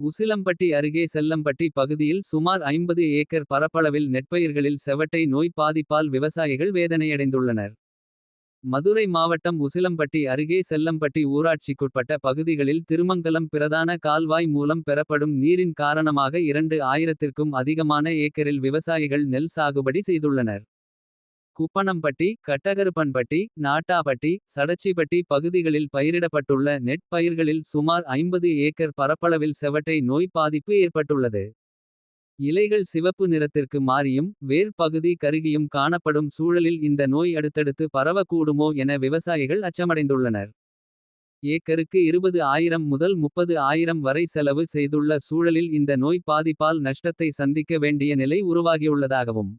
உசிலம்பட்டி அருகே செல்லம்பட்டி பகுதியில் சுமார் ஐம்பது ஏக்கர் பரப்பளவில் நெற்பயிர்களில் செவட்டை நோய் பாதிப்பால் விவசாயிகள் வேதனையடைந்துள்ளனர். மதுரை மாவட்டம் உசிலம்பட்டி அருகே செல்லம்பட்டி ஊராட்சிக்குட்பட்ட பகுதிகளில் திருமங்கலம் பிரதான கால்வாய் மூலம் பெறப்படும் நீரின் காரணமாக இரண்டு ஆயிரத்திற்கும் அதிகமான ஏக்கரில் விவசாயிகள் நெல் சாகுபடி செய்துள்ளனர். குப்பனம்பட்டி கட்டகருப்பன்பட்டி நாட்டாபட்டி சடச்சிபட்டி பகுதிகளில் பயிரிடப்பட்டுள்ள நெட் பயிர்களில் சுமார் ஐம்பது ஏக்கர் பரப்பளவில் செவட்டை நோய் பாதிப்பு ஏற்பட்டுள்ளது. இலைகள் சிவப்பு நிறத்திற்கு மாறியும் வேர் பகுதி கருகியும் காணப்படும் சூழலில் இந்த நோய் அடுத்தடுத்து பரவக்கூடுமோ என விவசாயிகள் அச்சமடைந்துள்ளனர். ஏக்கருக்கு இருபது ஆயிரம் முதல் முப்பது ஆயிரம் வரை செலவு செய்துள்ள சூழலில் இந்த நோய் பாதிப்பால் நஷ்டத்தை சந்திக்க வேண்டிய நிலை உருவாகியுள்ளதாகவும்.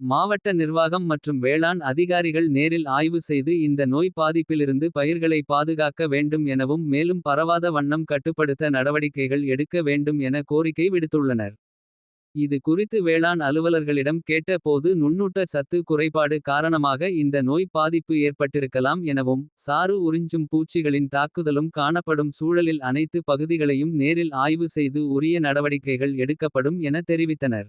மாவட்ட நிர்வாகம் மற்றும் வேளாண் அதிகாரிகள் நேரில் ஆய்வு செய்து இந்த நோய் பாதிப்பிலிருந்து பயிர்களை பாதுகாக்க வேண்டும் எனவும் மேலும் பரவாத வண்ணம் கட்டுப்படுத்த நடவடிக்கைகள் எடுக்க வேண்டும் என கோரிக்கை விடுத்துள்ளனர். இது குறித்து வேளாண் அலுவலர்களிடம் கேட்ட போது நுண்ணூட்ட சத்து குறைபாடு காரணமாக இந்த நோய் பாதிப்பு ஏற்பட்டிருக்கலாம் எனவும். சாறு உறிஞ்சும் பூச்சிகளின் தாக்குதலும் காணப்படும் சூழலில் அனைத்து பகுதிகளையும் நேரில் ஆய்வு செய்து உரிய நடவடிக்கைகள் எடுக்கப்படும் என தெரிவித்தனர்.